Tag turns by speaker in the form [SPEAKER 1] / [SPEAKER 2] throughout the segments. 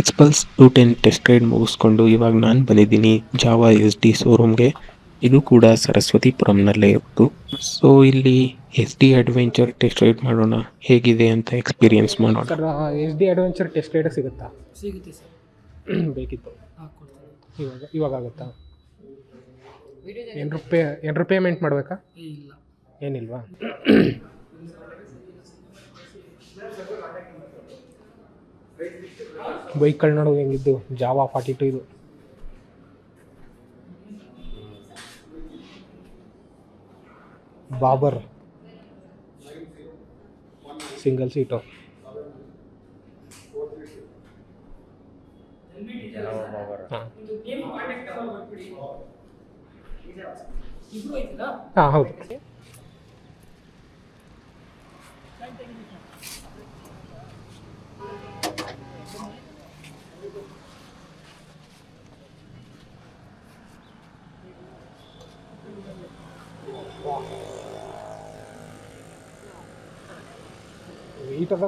[SPEAKER 1] Xpulse two ten test ride ಮುಗಿಸ್ಕೊಂಡು ಇವಾಗ ನಾನು ಬಂದಿದ್ದೀನಿ ಜಾವಾ ಎಸ್ ಡಿ ಶೋರೂಮ್ಗೆ ಇದು ಕೂಡ ಸರಸ್ವತಿಪುರಂನಲ್ಲೇ ಇತ್ತು ಸೊ ಇಲ್ಲಿ S D adventure test ride ಮಾಡೋಣ. ಹೇಗಿದೆ ಅಂತ ಎಕ್ಸ್ಪೀರಿಯನ್ಸ್ ಮಾಡೋಣ.
[SPEAKER 2] S D adventure test ride ಸಿಗುತ್ತಾ?
[SPEAKER 3] ಸಿಗುತ್ತೆ ಸರ್.
[SPEAKER 2] ಬೇಕಿತ್ತು. ಇವಾಗ ಇವಾಗ ಆಗುತ್ತಾ? ಏನು ಪೇ ಏನು ಪೇಮೆಂಟ್ ಮಾಡಬೇಕಾ?
[SPEAKER 3] ಇಲ್ಲ.
[SPEAKER 2] ಏನಿಲ್ವಾ? ಬೈಕ್ಗಳು ನೋಡು ಹೆಂಗಿದ್ದು ಜಾವಾ ಫಾರ್ಟಿ ಟು ಇದು ಬಾಬರ್ ಸಿಂಗಲ್ ಸೀಟು ಹಾಂ
[SPEAKER 3] ಇಬ್ರು ಐತಿಲ್ಲ
[SPEAKER 2] ಹಾಂ ಹೌದು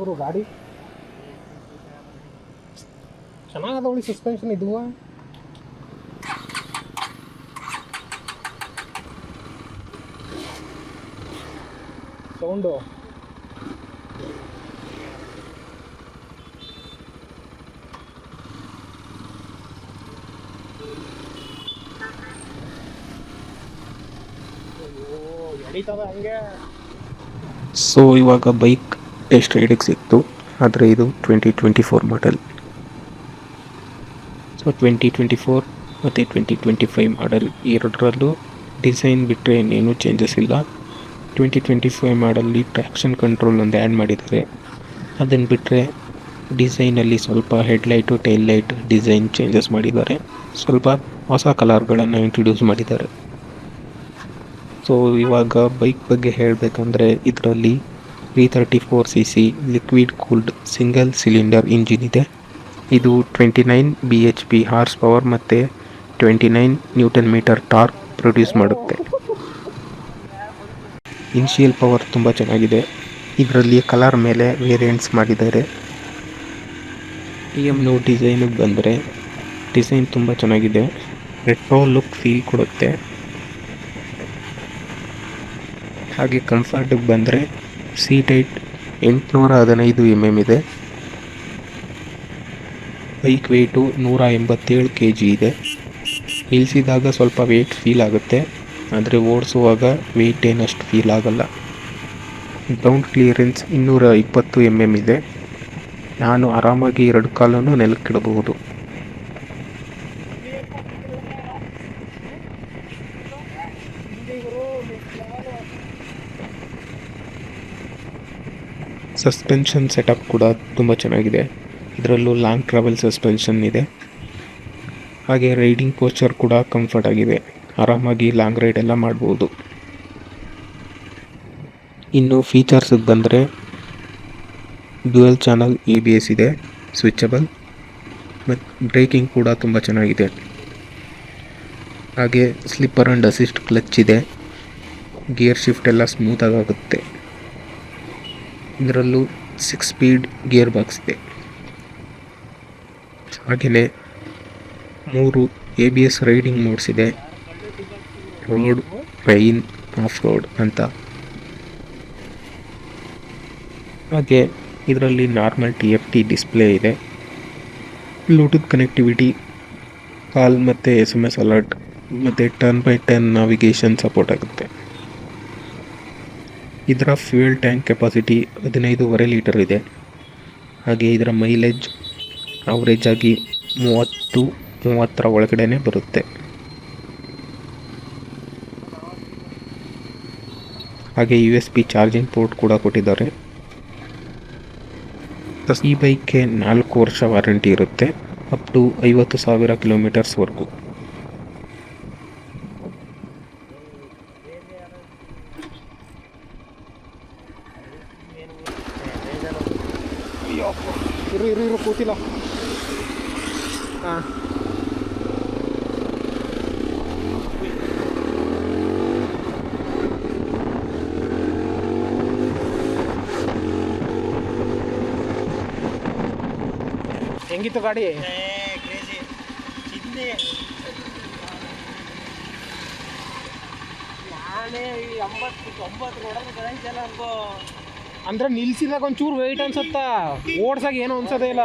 [SPEAKER 2] ಗುರು ಗಾಡಿ. ಚೆನ್ನಾಗದ ಒಳ್ಳೆ ಸಸ್ಪೆನ್ಷನ್ ಇದುವ ಸೌಂಡು
[SPEAKER 1] ಸೊ ಇವಾಗ ಬೈಕ್ ಟೆಸ್ಟ್ ರೈಡಿಗೆ ಸಿಕ್ತು ಆದರೆ ಇದು twenty twenty four model so twenty twenty four ಮತ್ತು ಟ್ವೆಂಟಿ ಟ್ವೆಂಟಿ ಫೈವ್ ಮಾಡೆಲ್ ಎರಡರಲ್ಲೂ ಡಿಸೈನ್ ಬಿಟ್ಟರೆ ಇನ್ನೇನು ಚೇಂಜಸ್ ಇಲ್ಲ. ಟ್ವೆಂಟಿ ಟ್ವೆಂಟಿ ಫೈವ್ ಮಾಡಲ್ಲಿ ಟ್ರ್ಯಾಕ್ಷನ್ ಕಂಟ್ರೋಲ್ ಒಂದು ಆ್ಯಡ್ ಮಾಡಿದ್ದಾರೆ. ಅದನ್ನು ಬಿಟ್ಟರೆ ಡಿಸೈನಲ್ಲಿ ಸ್ವಲ್ಪ headlight tail light design changes ಮಾಡಿದ್ದಾರೆ. ಸ್ವಲ್ಪ ಹೊಸ ಕಲರ್ಗಳನ್ನು ಇಂಟ್ರೊಡ್ಯೂಸ್ ಮಾಡಿದ್ದಾರೆ. ಸೊ ಇವಾಗ ಬೈಕ್ ಬಗ್ಗೆ ಹೇಳಬೇಕಂದ್ರೆ ಇದರಲ್ಲಿ three thirty four C C liquid cooled single cylinder engine ಇದೆ. ಇದು twenty nine B H P horse power ಮತ್ತು twenty nine newton metre torque produce ಮಾಡುತ್ತೆ. ಇನ್ಶಿಯಲ್ ಪವರ್ ತುಂಬ ಚೆನ್ನಾಗಿದೆ. ಇದರಲ್ಲಿ ಕಲರ್ ಮೇಲೆ ವೇರಿಯಂಟ್ಸ್ ಮಾಡಿದ್ದಾರೆ. ಟಿ ಎಮ್ನು ಡಿಸೈನಿಗೆ ಬಂದರೆ ಡಿಸೈನ್ ತುಂಬ ಚೆನ್ನಾಗಿದೆ. ರೆಟ್ರೋ ಲುಕ್ ಫೀಲ್ ಕೊಡುತ್ತೆ. ಹಾಗೆ ಕಂಫರ್ಟಿಗೆ ಬಂದರೆ ಸೀಟ್ ಏಟ್ ಎಂಟುನೂರ ಹದಿನೈದು ಎಂ ಎಂ ಇದೆ. ಬೈಕ್ ವೆಯ್ಟು ನೂರ ಎಂಬತ್ತೇಳು ಕೆ ಜಿ ಇದೆ. ನಿಲ್ಲಿಸಿದಾಗ ಸ್ವಲ್ಪ ವೆಯ್ಟ್ ಫೀಲ್ ಆಗುತ್ತೆ. ಆದರೆ ಓಡಿಸುವಾಗ ವೆಯ್ಟ್ ಏನಷ್ಟು ಫೀಲ್ ಆಗಲ್ಲ. ಗ್ರೌಂಡ್ ಕ್ಲಿಯರೆನ್ಸ್ ಇನ್ನೂರ ಇಪ್ಪತ್ತು ಎಂ ಎಂ ಇದೆ. ನಾನು ಆರಾಮಾಗಿ ಎರಡು ಕಾಲನ್ನು ನೆಲಕ್ಕಿಡಬಹುದು. ಸಸ್ಪೆನ್ಷನ್ ಸೆಟಪ್ ಕೂಡ ತುಂಬ ಚೆನ್ನಾಗಿದೆ. ಇದರಲ್ಲೂ ಲಾಂಗ್ ಟ್ರಾವೆಲ್ ಸಸ್ಪೆನ್ಷನ್ ಇದೆ. ಹಾಗೆ ರೈಡಿಂಗ್ ಪೋಸ್ಚರ್ ಕೂಡ ಕಂಫರ್ಟ್ ಆಗಿದೆ. ಆರಾಮಾಗಿ ಲಾಂಗ್ ರೈಡ್ ಎಲ್ಲ ಮಾಡ್ಬೋದು. ಇನ್ನು ಫೀಚರ್ಸಿಗೆ ಬಂದರೆ dual channel A B S ಇದೆ ಸ್ವಿಚಬಲ್ ಮತ್ತು ಬ್ರೇಕಿಂಗ್ ಕೂಡ ತುಂಬ ಚೆನ್ನಾಗಿದೆ. ಹಾಗೆ ಸ್ಲಿಪ್ಪರ್ ಆ್ಯಂಡ್ ಅಸಿಸ್ಟ್ ಕ್ಲಚ್ ಇದೆ. ಗಿಯರ್ ಶಿಫ್ಟ್ ಎಲ್ಲ ಸ್ಮೂತಾಗಿ ಆಗುತ್ತೆ. ಇದರಲ್ಲೂ ಸಿಕ್ಸ್ ಸ್ಪೀಡ್ ಗೇರ್ ಬಾಕ್ಸ್ ಇದೆ. ಹಾಗೆಯೇ ಮೂರು A B S riding modes ಇದೆ. ರೋಡ್ ರೈನ್ ಆಫ್ ರೋಡ್ ಅಂತ. ಹಾಗೆ ಇದರಲ್ಲಿ normal T F T display ಇದೆ. ಬ್ಲೂಟೂತ್ ಕನೆಕ್ಟಿವಿಟಿ ಕಾಲ್ ಮತ್ತು ಎಸ್ ಎಂ ಎಸ್ ಅಲರ್ಟ್ ಮತ್ತು turn by turn navigation support ಆಗುತ್ತೆ. ಇದರ ಫ್ಯೂಯಲ್ ಟ್ಯಾಂಕ್ ಕೆಪಾಸಿಟಿ ಹದಿನೈದೂವರೆ ಲೀಟರ್ ಇದೆ. ಹಾಗೆ ಇದರ ಮೈಲೇಜ್ ಅವರೇಜ್ ಆಗಿ ಮೂವತ್ತು, ಮೂವತ್ತರ ಒಳಗಡೆನೆ ಬರುತ್ತೆ. ಹಾಗೆ U S B charging port ಕೂಡ ಕೊಟ್ಟಿದ್ದಾರೆ. ಈ ಬೈಕ್ಗೆ ನಾಲ್ಕು ವರ್ಷ ವಾರಂಟಿ ಇರುತ್ತೆ. ಅಪ್ ಟು ಐವತ್ತು ಸಾವಿರ ಕಿಲೋಮೀಟರ್ಸ್ವರೆಗೂ
[SPEAKER 3] ಕಳಿಸಲ್ಲ ಗಾಡಿ?
[SPEAKER 2] ಅಂದ್ರೆ ನಿಲ್ಸಿದಾಗ ಒಂಚೂರು ವೆಯ್ಟ್ ಅನ್ಸತ್ತ? ಓಡ್ಸಾಗ ಏನು ಅನ್ಸೋದೇ ಇಲ್ಲ.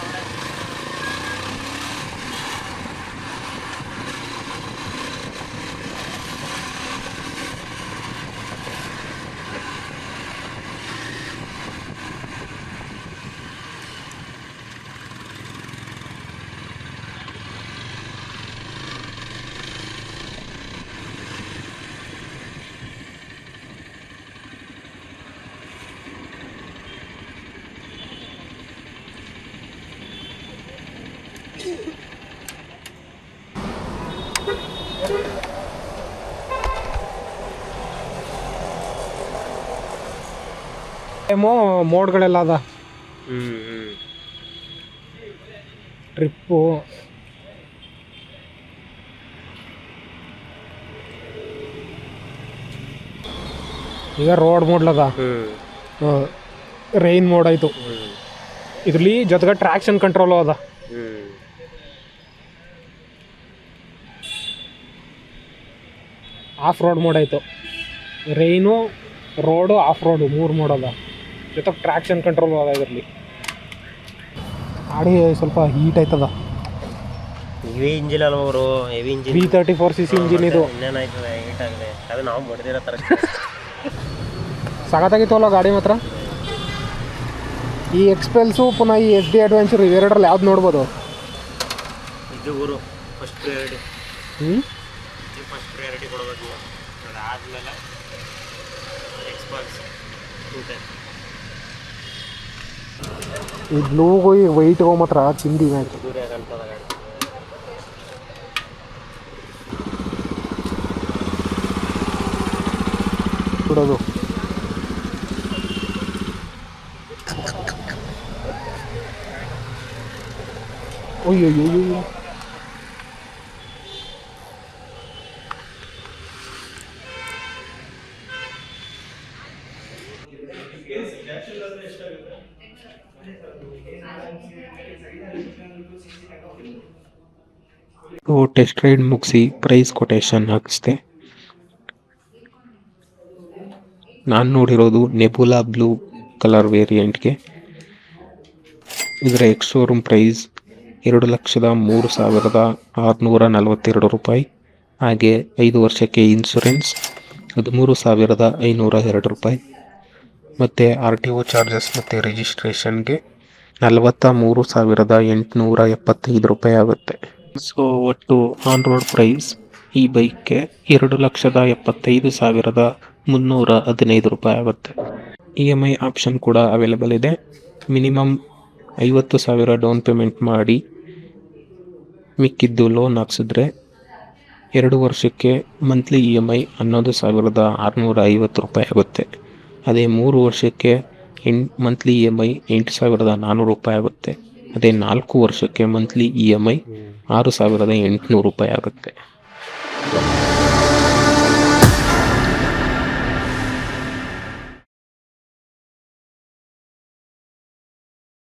[SPEAKER 2] ಟೈಮು ಮೋಡ್ಗಳೆಲ್ಲ ಅದ. ಟ್ರಿಪ್ಪು ಈಗ ರೋಡ್ ಮೋಡ್ಲದ ರೈನ್ ಮೋಡ್ ಆಯ್ತು. ಇದ್ರಲ್ಲಿ ಜೊತೆಗೆ ಟ್ರಾಕ್ಷನ್ ಕಂಟ್ರೋಲು ಅದ. ಆಫ್ ರೋಡ್ ಮೋಡ್ ಆಯಿತು. ರೈನು ರೋಡು ಆಫ್ ರೋಡು ಮೂರು ಮೋಡದ ಜೊತೆಗೆ ಟ್ರ್ಯಾಕ್ಷನ್ ಕಂಟ್ರೋಲ್ ಅದ ಇದರಲ್ಲಿ. ಗಾಡಿ ಸ್ವಲ್ಪ ಹೀಟ್ ಆಯ್ತದ.
[SPEAKER 3] ಹೆವಿ ಇಂಜಿನ್ ಅಲ್ಲ ಅವರು heavy engine
[SPEAKER 2] V thirty four C C engine ಇದು.
[SPEAKER 3] ಇನ್ನೇನಾಯ್ತದೆ ಹೀಟ್ ಆಗಿದೆ. ಅದು ನಾವು ಬಡ್ದಿರೋ ಥರ
[SPEAKER 2] ಸಗತ್ತಾಗಿತ್ತವಲ್ಲ ಗಾಡಿ ಮಾತ್ರ? ಈ ಎಕ್ಸ್ಪೆಲ್ಸು ಪುನಃ ಈ ಎಸ್ ಡಿ ಅಡ್ವೆಂಚರ್ ಇವೆರಡರಲ್ಲಿ ಯಾವ್ದು ನೋಡ್ಬೋದು?
[SPEAKER 3] ಇದು ಊರು ಫಸ್ಟ್ ಪ್ರಿಯಾರಿಟಿ
[SPEAKER 2] ಹ್ಞೂ
[SPEAKER 3] ಫಸ್ಟ್ ಪ್ರಿಯಾರಿಟಿ ಕೊಡಬೇಕು. ಅದಾದಮೇಲೆ ಎಕ್ಸ್ಪಾಲ್ಸ್ ಇಂತೆ
[SPEAKER 2] ಈ ಬ್ಲೂಗೂ ಈ ವೈಟ್ಗೂ ಮಾತ್ರ ಚಿಂದಿ ಮ್ಯಾಚ್
[SPEAKER 3] ದೂರ ಕಾಣ್ತದ ಗಾಡಿ
[SPEAKER 2] ಬಿಡೋದು ಅಯ್ಯೋ ಅಯ್ಯೋ
[SPEAKER 1] ಟೆಸ್ಟ್ ರೈಡ್ ಮುಗಿಸಿ ಪ್ರೈಸ್ ಕೊಟೇಶನ್ ಹಾಕಿಸ್ದೆ. ನಾನು ನೋಡಿರೋದು ನೆಬುಲಾ ಬ್ಲೂ ಕಲರ್ ವೇರಿಯಂಟ್ಗೆ ಇದರ ಎಕ್ಸ್ ಶೋರೂಮ್ ಪ್ರೈಸ್ ಎರಡು ಲಕ್ಷದ ಮೂರು ಸಾವಿರದ ಆರುನೂರ ನಲವತ್ತೆರಡು ರೂಪಾಯಿ. ಹಾಗೆ ಐದು ವರ್ಷಕ್ಕೆ ಇನ್ಶೂರೆನ್ಸ್ ಹದಿಮೂರು ಸಾವಿರದ ಐನೂರ ಎರಡು ರೂಪಾಯಿ. ಮತ್ತು ಆರ್ ಟಿ ಒ ಚಾರ್ಜಸ್ ಮತ್ತು ರಿಜಿಸ್ಟ್ರೇಷನ್ಗೆ ನಲವತ್ತ ಮೂರು ಸಾವಿರದ ಎಂಟುನೂರ ಎಪ್ಪತ್ತೈದು ರೂಪಾಯಿ ಆಗುತ್ತೆ. ಸೊ ಒಟ್ಟು ಆನ್ ರೋಡ್ ಪ್ರೈಸ್ ಈ ಬೈಕ್ಗೆ ಎರಡು ಲಕ್ಷದ ಎಪ್ಪತ್ತೈದು ಸಾವಿರದ ಮುನ್ನೂರ ಹದಿನೈದು ರೂಪಾಯಿ ಆಗುತ್ತೆ. ಇ ಎಂ ಐ ಆಪ್ಷನ್ ಕೂಡ ಅವೈಲೇಬಲ್ ಇದೆ. ಮಿನಿಮಮ್ ಐವತ್ತು ಸಾವಿರ ಡೌನ್ ಪೇಮೆಂಟ್ ಮಾಡಿ ಮಿಕ್ಕಿದ್ದು ಲೋನ್ ಹಾಕ್ಸಿದ್ರೆ ಎರಡು ವರ್ಷಕ್ಕೆ ಮಂತ್ಲಿ ಇ ಎಂ ಐ ಹನ್ನೊಂದು ಸಾವಿರದ ಆರುನೂರ ಐವತ್ತು ರೂಪಾಯಿ ಆಗುತ್ತೆ. ಅದೇ ಮೂರು ವರ್ಷಕ್ಕೆ ಎಂಟು ಮಂತ್ಲಿ ಇ ಎಂ ಐ ಎಂಟು ಸಾವಿರದ ನಾನ್ನೂರು ರೂಪಾಯಿ ಆಗುತ್ತೆ. ಅದೇ ನಾಲ್ಕು ವರ್ಷಕ್ಕೆ ಮಂತ್ಲಿ ಇ ಎಂ ಐ ಆರು ಸಾವಿರದ ಎಂಟುನೂರು ರೂಪಾಯಿ ಆಗುತ್ತೆ.